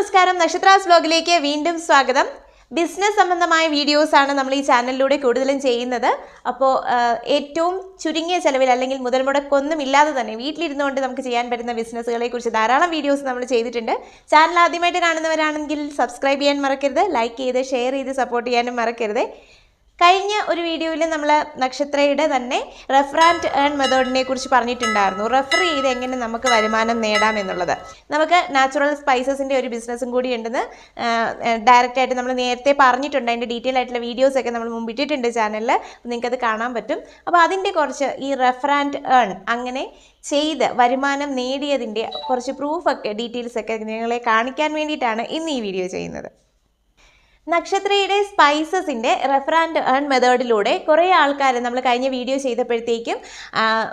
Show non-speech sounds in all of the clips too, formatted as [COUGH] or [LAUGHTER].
നമസ്കാരം. നക്ഷത്രാസ് വ്ലോഗിലേക്ക് വീണ്ടും സ്വാഗതം. ബിസിനസ് സംബന്ധമായ വീഡിയോസ് ആണ് നമ്മൾ ഈ ചാനലിലൂടെ കൂടുതലും ചെയ്യുന്നത്. അപ്പോൾ ഏറ്റവും ചുരുങ്ങിയ ചെലവിൽ അല്ലെങ്കിൽ മുതൽ മുടക്കൊന്നും ഇല്ലാതെ തന്നെ വീട്ടിലിരുന്നുകൊണ്ട് നമുക്ക് ചെയ്യാൻ പറ്റുന്ന ബിസിനസ്സുകളെ കുറിച്ച് ധാരാളം വീഡിയോസ് നമ്മൾ ചെയ്തിട്ടുണ്ട്. ചാനൽ ആദ്യമായിട്ട് കാണുന്നവരാണെങ്കിൽ സബ്സ്ക്രൈബ് ചെയ്യാൻ മറക്കരുത് ലൈക്ക് ചെയ്ത് ഷെയർ ചെയ്ത് സപ്പോർട്ട് ചെയ്യാനും മറക്കരുത്. കഴിഞ്ഞ ഒരു വീഡിയോയിൽ നമ്മൾ നക്ഷത്രയുടെ തന്നെ റെഫറാന്റ് ഏൺ മെത്തേഡിനെ കുറിച്ച് പറഞ്ഞിട്ടുണ്ടായിരുന്നു. റെഫർ ചെയ്ത് എങ്ങനെ നമുക്ക് വരുമാനം നേടാം എന്നുള്ളത്. നമുക്ക് നാച്ചുറൽ സ്പൈസസിന്റെ ഒരു ബിസിനസ്സും കൂടി ഉണ്ടെന്ന് ഡയറക്റ്റ് ആയിട്ട് നമ്മൾ നേരത്തെ പറഞ്ഞിട്ടുണ്ട്. അതിന്റെ ഡീറ്റെയിൽ ആയിട്ടുള്ള വീഡിയോസൊക്കെ നമ്മൾ മുമ്പിട്ടിട്ടുണ്ട് ചാനലിൽ നിങ്ങൾക്കത് കാണാൻ പറ്റും. അപ്പോൾ അതിന്റെ കുറച്ച് ഈ റെഫറാന്റ് ഏൺ അങ്ങനെ ചെയ്ത് വരുമാനം നേടിയതിന്റെ കുറച്ച് പ്രൂഫൊക്കെ ഡീറ്റെയിൽസൊക്കെ നിങ്ങളെ കാണിക്കാൻ വേണ്ടിയിട്ടാണ് ഇന്ന് ഈ വീഡിയോ ചെയ്യുന്നത്. നക്ഷത്രയുടെ സ്പൈസസിന്റെ റെഫറാൻഡ് ഏൺ മെത്തേഡിലൂടെ കുറേ ആൾക്കാർ നമ്മൾ കഴിഞ്ഞ വീഡിയോ ചെയ്തപ്പോഴത്തേക്കും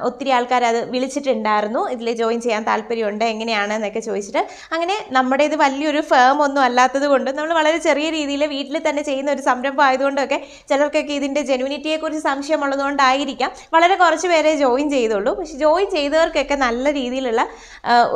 ഒത്തിരി ആൾക്കാർ അത് വിളിച്ചിട്ടുണ്ടായിരുന്നു. ഇതിൽ ജോയിൻ ചെയ്യാൻ താല്പര്യമുണ്ട് എങ്ങനെയാണ് എന്നൊക്കെ ചോദിച്ചിട്ട്. അങ്ങനെ നമ്മുടെ ഇത് വലിയൊരു ഫേം ഒന്നും അല്ലാത്തത് കൊണ്ട് നമ്മൾ വളരെ ചെറിയ രീതിയിൽ വീട്ടിൽ തന്നെ ചെയ്യുന്ന ഒരു സംരംഭം ആയതുകൊണ്ടൊക്കെ ചിലർക്കൊക്കെ ഇതിന്റെ ജെനുവിനിറ്റിയെക്കുറിച്ച് സംശയമുള്ളതുകൊണ്ടായിരിക്കാം. വളരെ കുറച്ച് പേരെ ജോയിൻ ചെയ്തുള്ളൂ. പക്ഷെ ജോയിൻ ചെയ്തവർക്കൊക്കെ നല്ല രീതിയിലുള്ള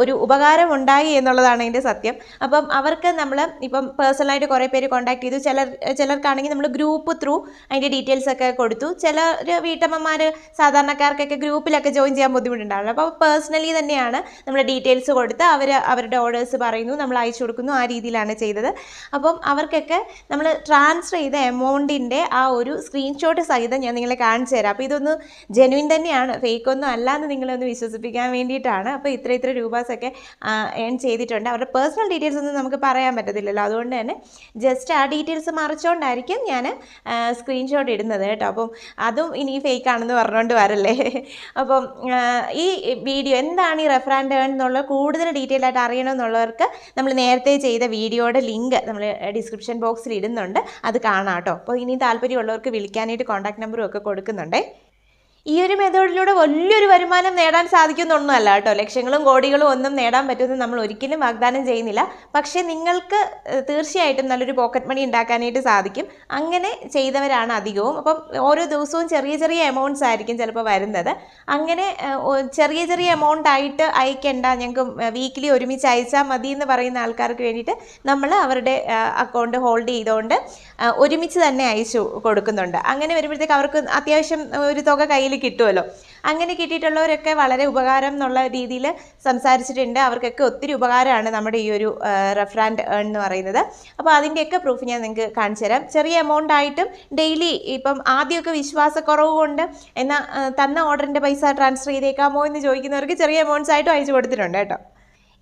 ഒരു ഉപകാരം ഉണ്ടായി എന്നുള്ളതാണ് അതിന്റെ സത്യം. അപ്പം അവർക്ക് നമ്മൾ ഇപ്പം പേഴ്സണലായിട്ട് കുറേ പേര് കോൺടാക്ട് ചെയ്തു. ചിലർ ചിലർക്കാണെങ്കിൽ നമ്മൾ ഗ്രൂപ്പ് ത്രൂ അതിന്റെ ഡീറ്റെയിൽസ് ഒക്കെ കൊടുത്തു. ചിലർ വീട്ടമ്മമാർ സാധാരണക്കാർക്കൊക്കെ ഗ്രൂപ്പിലൊക്കെ ജോയിൻ ചെയ്യാൻ ബുദ്ധിമുട്ടുണ്ടാവില്ല അപ്പോൾ പേഴ്സണലി തന്നെയാണ് നമ്മൾ ഡീറ്റെയിൽസ് കൊടുത്ത് അവർ അവരുടെ ഓർഡേഴ്സ് പറയുന്നു. നമ്മൾ അയച്ചു കൊടുക്കുന്നു. ആ രീതിയിലാണ് ചെയ്തത്. അപ്പം അവർക്കൊക്കെ നമ്മൾ ട്രാൻസ്ഫർ ചെയ്ത എമൗണ്ടിന്റെ ആ ഒരു സ്ക്രീൻഷോട്ട് സഹിതം ഞാൻ നിങ്ങളെ കാണിച്ചു തരാം. അപ്പോൾ ഇതൊന്ന് ജെനുവിൻ തന്നെയാണ്. ഫേക്ക് ഒന്നും അല്ല എന്ന് നിങ്ങളൊന്ന് വിശ്വസിപ്പിക്കാൻ വേണ്ടിയിട്ടാണ്. അപ്പോൾ ഇത്ര ഇത്ര രൂപാസൊക്കെ ഏൺ ചെയ്തിട്ടുണ്ട്. അവരുടെ പേഴ്സണൽ ഡീറ്റെയിൽസ് ഒന്നും നമുക്ക് പറയാൻ പറ്റത്തില്ലല്ലോ. അതുകൊണ്ട് തന്നെ ജസ്റ്റ് ആ ഡീറ്റെയിൽസ് മറിച്ചുകൊണ്ടായിരിക്കും ഞാൻ സ്ക്രീൻഷോട്ട് ഇടുന്നത് കേട്ടോ. അപ്പം അതും ഇനി ഫേക്ക് ആണെന്ന് പറഞ്ഞുകൊണ്ട് വരല്ലേ? [LAUGHS] അപ്പം ഈ വീഡിയോ എന്താണ് ഈ റെഫറാൻഡ് ഏൺ എന്നുള്ള കൂടുതൽ ഡീറ്റെയിൽ ആയിട്ട് അറിയണമെന്നുള്ളവർക്ക് നമ്മൾ നേരത്തെ ചെയ്ത വീഡിയോയുടെ ലിങ്ക് നമ്മൾ ഡിസ്ക്രിപ്ഷൻ ബോക്സിൽ ഇടുന്നുണ്ട്. അത് കാണാം കേട്ടോ. അപ്പോൾ ഇനി താല്പര്യമുള്ളവർക്ക് വിളിക്കാനായിട്ട് കോൺടാക്ട് നമ്പറും ഒക്കെ കൊടുക്കുന്നുണ്ടേ. ഈ ഒരു മെത്തേഡിലൂടെ വലിയൊരു വരുമാനം നേടാൻ സാധിക്കുന്നൊന്നുമല്ല കേട്ടോ. ലക്ഷങ്ങളും കോടികളും ഒന്നും നേടാൻ പറ്റുമെന്ന് നമ്മൾ ഒരിക്കലും വാഗ്ദാനം ചെയ്യുന്നില്ല. പക്ഷേ നിങ്ങൾക്ക് തീർച്ചയായിട്ടും നല്ലൊരു പോക്കറ്റ് മണി ഉണ്ടാക്കാനായിട്ട് സാധിക്കും. അങ്ങനെ ചെയ്തവരാണ് അധികവും. അപ്പം ഓരോ ദിവസവും ചെറിയ ചെറിയ എമൗണ്ട്സ് ആയിരിക്കും ചിലപ്പോൾ വരുന്നത്. അങ്ങനെ ചെറിയ ചെറിയ എമൗണ്ട് ആയിട്ട് അയക്കേണ്ട ഞങ്ങൾക്ക് വീക്കിലി ഒരുമിച്ച് അയച്ചാൽ മതി എന്ന് പറയുന്ന ആൾക്കാർക്ക് വേണ്ടിയിട്ട് നമ്മൾ അവരുടെ അക്കൗണ്ട് ഹോൾഡ് ചെയ്തുകൊണ്ട് ഒരുമിച്ച് തന്നെ അയച്ചു കൊടുക്കുന്നുണ്ട്. അങ്ങനെ വരുമ്പോഴത്തേക്ക് അവർക്ക് അത്യാവശ്യം ഒരു തുക കയ്യിൽ കിട്ടുമല്ലോ അങ്ങനെ കിട്ടിയിട്ടുള്ളവരൊക്കെ വളരെ ഉപകാരം എന്നുള്ള രീതിയിൽ സംസാരിച്ചിട്ടുണ്ട്. അവർക്കൊക്കെ ഒത്തിരി ഉപകാരമാണ് നമ്മുടെ ഈ ഒരു റെഫറാൻഡ് ഏൺ എന്ന് പറയുന്നത്. അപ്പോൾ അതിന്റെയൊക്കെ പ്രൂഫ് ഞാൻ നിങ്ങൾക്ക് കാണിച്ചു തരാം. ചെറിയ എമൗണ്ട് ആയിട്ടും ഡെയിലി ഇപ്പം ആദ്യമൊക്കെ വിശ്വാസക്കുറവ് കൊണ്ട് എന്നാൽ തന്ന ഓർഡറിന്റെ പൈസ ട്രാൻസ്ഫർ ചെയ്തേക്കാമോ എന്ന് ചോദിക്കുന്നവർക്ക് ചെറിയ എമൗണ്ട്സ് ആയിട്ടും അയച്ചു കൊടുത്തിട്ടുണ്ട് കേട്ടോ.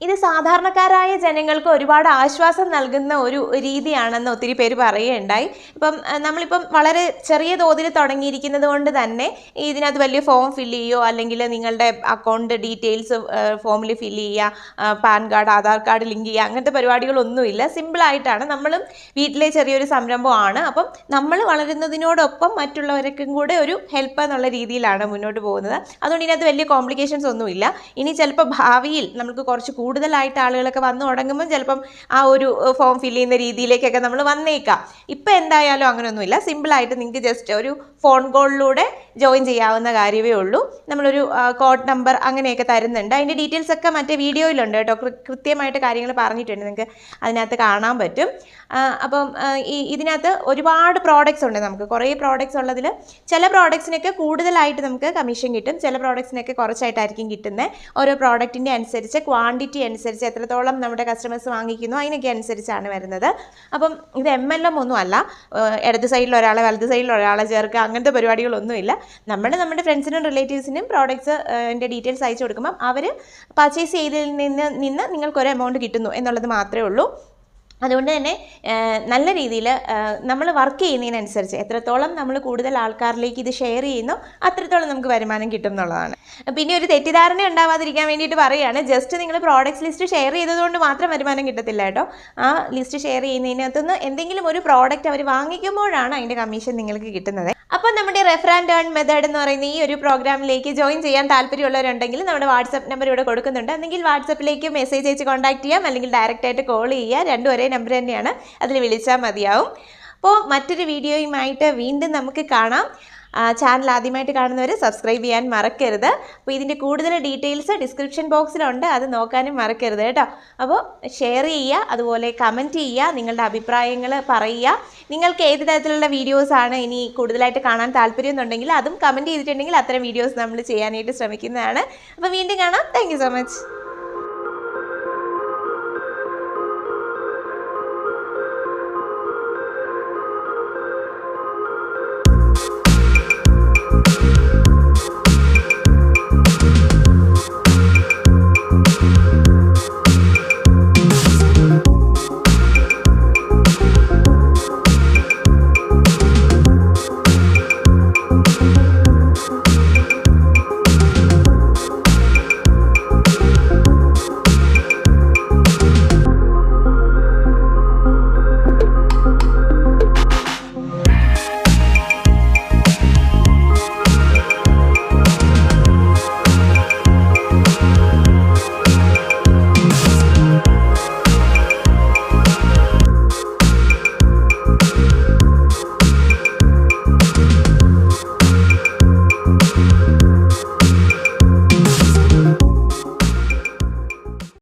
ഇത് സാധാരണക്കാരായ ജനങ്ങൾക്ക് ഒരുപാട് ആശ്വാസം നൽകുന്ന ഒരു രീതിയാണെന്ന് ഒത്തിരി പേര് പറയുകയുണ്ടായി. ഇപ്പം നമ്മളിപ്പം വളരെ ചെറിയ തോതിൽ തുടങ്ങിയിരിക്കുന്നത് കൊണ്ട് തന്നെ ഇതിനകത്ത് വലിയ ഫോം ഫില്ല് ചെയ്യുകയോ അല്ലെങ്കിൽ നിങ്ങളുടെ അക്കൗണ്ട് ഡീറ്റെയിൽസ് ഫോമിൽ ഫില്ല് ചെയ്യുക PAN card Aadhaar card link ചെയ്യുക അങ്ങനത്തെ പരിപാടികളൊന്നുമില്ല. സിമ്പിളായിട്ടാണ്. നമ്മളും വീട്ടിലെ ചെറിയൊരു സംരംഭമാണ്. അപ്പം നമ്മൾ വളരുന്നതിനോടൊപ്പം മറ്റുള്ളവർക്കും കൂടെ ഒരു ഹെൽപ്പ് എന്നുള്ള രീതിയിലാണ് മുന്നോട്ട് പോകുന്നത്. അതുകൊണ്ട് ഇതിനകത്ത് വലിയ കോംപ്ലിക്കേഷൻസ് ഒന്നുമില്ല. ഇനി ചിലപ്പോൾ ഭാവിയിൽ നമുക്ക് കുറച്ച് കൂടുതലായിട്ട് ആളുകളൊക്കെ വന്നു തുടങ്ങുമ്പോൾ ചിലപ്പം ആ ഒരു ഫോം ഫില്ല് ചെയ്യുന്ന രീതിയിലേക്കൊക്കെ നമ്മൾ വന്നേക്കാം. ഇപ്പം എന്തായാലും അങ്ങനെയൊന്നുമില്ല സിമ്പിളായിട്ട് നിങ്ങൾക്ക് ജസ്റ്റ് ഒരു ഫോൺ കോളിലൂടെ ജോയിൻ ചെയ്യാവുന്ന കാര്യമേ ഉള്ളൂ. നമ്മളൊരു കോഡ് നമ്പർ അങ്ങനെയൊക്കെ തരുന്നുണ്ട്. അതിന്റെ ഡീറ്റെയിൽസ് ഒക്കെ മറ്റേ വീഡിയോയിലുണ്ട് കേട്ടോ. കൃത്യമായിട്ട് കാര്യങ്ങൾ പറഞ്ഞിട്ടുണ്ട്. നിങ്ങൾക്ക് അതിനകത്ത് കാണാൻ പറ്റും. അപ്പം ഈ ഇതിനകത്ത് ഒരുപാട് പ്രോഡക്റ്റ്സ് ഉണ്ട് നമുക്ക്. കുറേ പ്രോഡക്റ്റ്സ് ഉള്ളതിൽ ചില പ്രോഡക്ട്സിനൊക്കെ കൂടുതലായിട്ട് നമുക്ക് കമ്മീഷൻ കിട്ടും. ചില പ്രോഡക്ട്സിനൊക്കെ കുറച്ചായിട്ടായിരിക്കും കിട്ടുന്നത്. ഓരോ പ്രോഡക്റ്റിന്റെ അനുസരിച്ച് ക്വാണ്ടിറ്റി അനുസരിച്ച് എത്രത്തോളം നമ്മുടെ കസ്റ്റമേഴ്സ് വാങ്ങിക്കുന്നു അതിനൊക്കെ അനുസരിച്ചാണ് വരുന്നത്. അപ്പം ഇത് എം എൽ എം ഒന്നും അല്ല. ഇടത് സൈഡിൽ ഒരാളെ വലത് സൈഡിൽ ഒരാളെ ചേർക്കുക അങ്ങനത്തെ പരിപാടികളൊന്നുമില്ല. നമ്മൾ നമ്മുടെ ഫ്രണ്ട്സിനും റിലേറ്റീവ്സിനും പ്രോഡക്റ്റ്സ് എന്റെ ഡീറ്റെയിൽസ് അയച്ചു കൊടുക്കുമ്പം അവർ പർച്ചേസ് ചെയ്തതിൽ നിന്ന് നിന്ന് നിങ്ങൾക്കൊരു എമൗണ്ട് കിട്ടുന്നു എന്നുള്ളത് മാത്രമേ ഉള്ളൂ. അതുകൊണ്ട് തന്നെ നല്ല രീതിയിൽ നമ്മൾ വർക്ക് ചെയ്യുന്നതിനനുസരിച്ച് എത്രത്തോളം നമ്മൾ കൂടുതൽ ആൾക്കാരിലേക്ക് ഇത് ഷെയർ ചെയ്യുന്നു അത്രത്തോളം നമുക്ക് വരുമാനം കിട്ടും എന്നുള്ളതാണ്. പിന്നെ ഒരു തെറ്റിദ്ധാരണ ഉണ്ടാവാതിരിക്കാൻ വേണ്ടിയിട്ട് പറയുകയാണ്. ജസ്റ്റ് നിങ്ങൾ പ്രോഡക്റ്റ്സ് ലിസ്റ്റ് ഷെയർ ചെയ്തതുകൊണ്ട് മാത്രം വരുമാനം കിട്ടത്തില്ല കേട്ടോ. ആ ലിസ്റ്റ് ഷെയർ ചെയ്യുന്നതിനകത്തുനിന്ന് എന്തെങ്കിലും ഒരു പ്രോഡക്റ്റ് അവർ വാങ്ങിക്കുമ്പോഴാണ് അതിന്റെ കമ്മീഷൻ നിങ്ങൾക്ക് കിട്ടുന്നത്. അപ്പോൾ നമ്മുടെ റെഫർ ആൻഡ് ഏൺ മെത്തേഡ് എന്ന് പറയുന്ന ഈ ഒരു പ്രോഗ്രാമിലേക്ക് ജോയിൻ ചെയ്യാൻ താല്പര്യമുള്ളവരുണ്ടെങ്കിൽ നമ്മുടെ വാട്സപ്പ് നമ്പർ ഇവിടെ കൊടുക്കുന്നുണ്ട്. അല്ലെങ്കിൽ വാട്സപ്പിലേക്ക് മെസ്സേജ് അയച്ച് കോൺടാക്ട് ചെയ്യാം. അല്ലെങ്കിൽ ഡയറക്റ്റ് ആയിട്ട് കോൾ ചെയ്യുക. രണ്ടും ഒരേ നമ്പർ തന്നെയാണ്. അതിൽ വിളിച്ചാൽ മതിയാവും. അപ്പോൾ മറ്റൊരു വീഡിയോയുമായിട്ട് വീണ്ടും നമുക്ക് കാണാം. ചാനൽ ആദ്യമായിട്ട് കാണുന്നവർ സബ്സ്ക്രൈബ് ചെയ്യാൻ മറക്കരുത്. അപ്പോൾ ഇതിന്റെ കൂടുതൽ ഡീറ്റെയിൽസ് ഡിസ്ക്രിപ്ഷൻ ബോക്സിലുണ്ട് അത് നോക്കാനും മറക്കരുത് കേട്ടോ. അപ്പോൾ ഷെയർ ചെയ്യുക അതുപോലെ കമന്റ് ചെയ്യുക നിങ്ങളുടെ അഭിപ്രായങ്ങൾ പറയുക. നിങ്ങൾക്ക് ഏത് തരത്തിലുള്ള വീഡിയോസാണ് ഇനി കൂടുതലായിട്ട് കാണാൻ താല്പര്യം എന്നുണ്ടെങ്കിൽ അതും കമന്റ് ചെയ്തിട്ടുണ്ടെങ്കിൽ അത്തരം വീഡിയോസ് നമ്മൾ ചെയ്യാനായിട്ട് ശ്രമിക്കുന്നതാണ്. അപ്പോൾ വീണ്ടും കാണാം. Thank so much